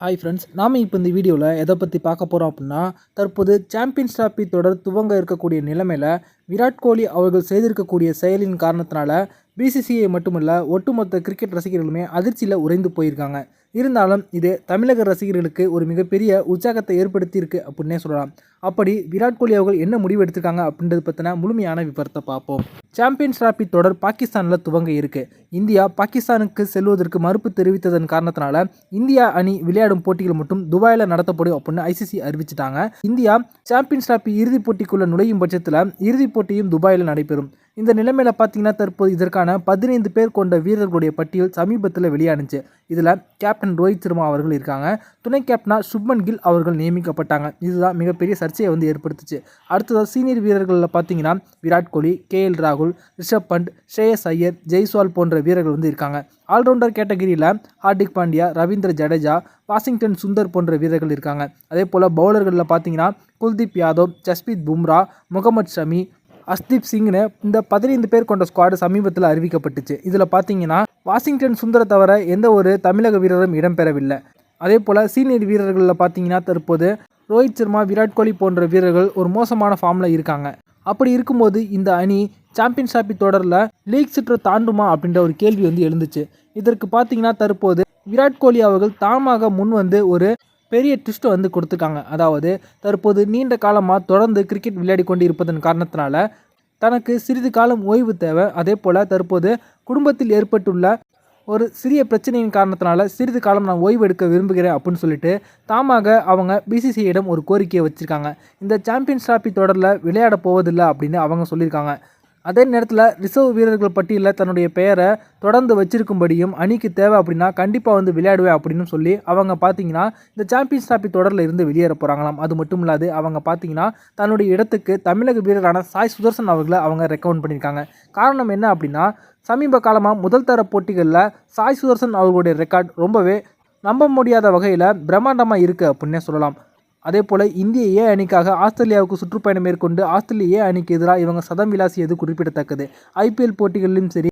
Hi friends நாம் இப்போ இந்த வீடியோவில் எதை பற்றி பார்க்க போகிறோம் அப்படின்னா தற்போது சாம்பியன்ஸ் டிராபி தொடர் துவங்க இருக்கக்கூடிய நிலைமையில் விராட் கோலி அவர்கள் செய்திருக்கக்கூடிய செயலின் காரணத்தினால பிசிசிஐ மட்டுமல்ல ஒட்டுமொத்த கிரிக்கெட் ரசிகர்களுமே அதிர்ச்சியில் உறைந்து போயிருக்காங்க. இருந்தாலும் இது தமிழக ரசிகர்களுக்கு ஒரு மிகப்பெரிய உற்சாகத்தை ஏற்படுத்தியிருக்கு அப்படின்னே சொல்லலாம். அப்படி விராட் கோலி அவர்கள் என்ன முடிவு எடுத்திருக்காங்க அப்படின்றது பற்றின முழுமையான விவரத்தை பார்ப்போம். சாம்பியன்ஸ் டிராபி தொடர் பாகிஸ்தானில் துவங்க இருக்கு. இந்தியா பாகிஸ்தானுக்கு செல்வதற்கு மறுப்பு தெரிவித்ததன் காரணத்தினால இந்தியா அணி விளையாடும் போட்டிகள் மட்டும் துபாயில் நடத்தப்படும் அப்படின்னு ஐசிசி அறிவிச்சிட்டாங்க. இந்தியா சாம்பியன்ஸ் டிராபி இறுதிப் போட்டிக்குள்ளே நுழையும் பட்சத்தில் இறுதிப் போட்டியும் துபாயில் நடைபெறும். இந்த நிலைமையில் பார்த்தீங்கன்னா தற்போது இதற்கான பதினைந்து பேர் கொண்ட வீரர்களுடைய பட்டியல் சமீபத்தில் வெளியானுச்சு. இதில் கேப்டன் ரோஹித் சர்மா அவர்கள் இருக்காங்க. துணை கேப்டனாக சுப்மன் கில் அவர்கள் நியமிக்கப்பட்டாங்க. இதுதான் மிகப்பெரிய சர்ச்சையை வந்து ஏற்படுத்துச்சு. அடுத்ததாக சீனியர் வீரர்களில் பார்த்தீங்கன்னா விராட் கோலி கே எல் ராகுல் ரிஷப் பண்ட் ஸ்ரேயஸ் ஐயர் ஜெய்ஸ்வால் போன்ற வீரர்கள் வந்து இருக்காங்க. ஆல்ரவுண்டர் கேட்டகரியில் ஹார்திக் பாண்டியா ரவீந்திர ஜடேஜா வாஷிங்டன் சுந்தர் போன்ற வீரர்கள் இருக்காங்க. அதே போல் பவுலர்களில் பார்த்தீங்கன்னா குல்தீப் யாதவ் ஜஸ்பீத் பும்ரா முகமது ஷமி அஸ்தீப் சிங்னு இந்த பதினைந்து பேர் கொண்ட ஸ்குவாடு சமீபத்தில் அறிவிக்கப்பட்டுச்சு. இதில் பார்த்தீங்கன்னா வாஷிங்டன் சுந்தர தவிர எந்த ஒரு தமிழக வீரரும் இடம்பெறவில்லை. அதே போல் சீனியர் வீரர்களில் பார்த்தீங்கன்னா தற்போது ரோஹித் சர்மா விராட் கோலி போன்ற வீரர்கள் ஒரு மோசமான ஃபார்மில் இருக்காங்க. அப்படி இருக்கும்போது இந்த அணி சாம்பியன்ஸ் டிராபி தொடரில் லீக் சுற்று தாண்டுமா அப்படின்ற ஒரு கேள்வி வந்து எழுந்துச்சு. இதற்கு பார்த்தீங்கன்னா தற்போது விராட் கோலி அவர்கள் தாமாக முன் வந்து ஒரு பெரிய ட்விஸ்ட்டை வந்து கொடுத்துருக்காங்க. அதாவது தற்போது நீண்ட காலமாக தொடர்ந்து கிரிக்கெட் விளையாடி கொண்டு இருப்பதன் காரணத்தினால தனக்கு சிறிது காலம் ஓய்வு தேவை. அதே போல் தற்போது குடும்பத்தில் ஏற்பட்டுள்ள ஒரு சிறிய பிரச்சனையின் காரணத்தினால சிறிது காலம் நான் ஓய்வு எடுக்க விரும்புகிறேன் அப்படின்னு சொல்லிட்டு தாமாக அவங்க பிசிசிஐயிடம் ஒரு கோரிக்கையை வச்சுருக்காங்க. இந்த சாம்பியன்ஸ் டிராஃபி தொடரில் விளையாட போவதில்லை அப்படின்னு அவங்க சொல்லியிருக்காங்க. அதே நேரத்தில் ரிசர்வ் வீரர்கள் பட்டியலில் தன்னுடைய பெயரை தொடர்ந்து வச்சிருக்கும்படியும் அணிக்கு தேவை அப்படின்னா கண்டிப்பாக வந்து விளையாடுவேன் அப்படின்னு சொல்லி அவங்க பார்த்தீங்கன்னா இந்த சாம்பியன்ஸ் டிராபி தொடரில் இருந்து வெளியேற போகிறாங்களாம் அது மட்டும் இல்லாது அவங்க பார்த்தீங்கன்னா தன்னுடைய இடத்துக்கு தமிழக வீரரான சாய் சுதர்சன் அவர்களை அவங்க ரெக்கமெண்ட் பண்ணியிருக்காங்க காரணம் என்ன அப்படின்னா சமீப காலமாக முதல் தர போட்டிகளில் சாய் சுதர்சன் அவர்களுடைய ரெக்கார்ட் ரொம்பவே நம்ப முடியாத வகையில் பிரம்மாண்டமாக இருக்குது அப்படின்னே சொல்லலாம். அதே போல் இந்திய ஏ அணிக்காக ஆஸ்திரேலியாவுக்கு சுற்றுப்பயணம் மேற்கொண்டு ஆஸ்திரேலிய ஏ அணிக்கு எதிராக இவங்க சதம் விளாசியது குறிப்பிடத்தக்கது. ஐபிஎல் போட்டிகளிலும் சரி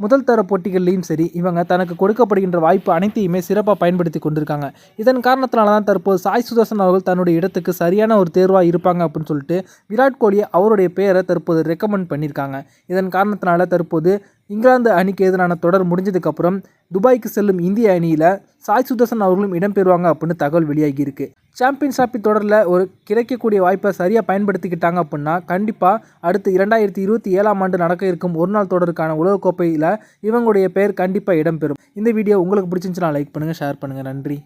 முதல் தர போட்டிகள்லையும் சரி இவங்க தனக்கு கொடுக்கப்படுகின்ற வாய்ப்பு அனைத்தையுமே சிறப்பாக பயன்படுத்தி கொண்டிருக்காங்க. இதன் காரணத்தினால தான் தற்போது சாய் சுதர்சன் அவர்கள் தன்னுடைய இடத்துக்கு சரியான ஒரு தேர்வாக இருப்பாங்க அப்படின்னு சொல்லிட்டு விராட் கோலி அவருடைய பெயரை தற்போது ரெக்கமெண்ட் பண்ணியிருக்காங்க இதன் காரணத்தினால தற்போது இங்கிலாந்து அணிக்கு எதிரான தொடர் முடிஞ்சதுக்கப்புறம் துபாய்க்கு செல்லும் இந்திய அணியில் சாய் சுதர்சன் அவர்களும் இடம்பெறுவாங்க அப்படின்னு தகவல் வெளியாகியிருக்கு சாம்பியன்ஸ் டிராபி தொடரில் ஒரு கிடைக்கக்கூடிய வாய்ப்பை சரியாக பயன்படுத்திக்கிட்டாங்க அப்படின்னா கண்டிப்பாக அடுத்து இரண்டாயிரத்தி இருபத்தி ஏழாம் ஆண்டு நடக்க இருக்கும் ஒரு நாள் தொடருக்கான உலகக்கோப்பையில் இவங்களுடைய பெயர் கண்டிப்பாக இடம்பெறும். இந்த வீடியோ உங்களுக்கு பிடிச்சிருந்துச்சுன்னா லைக் பண்ணுங்கள் ஷேர் பண்ணுங்கள் நன்றி.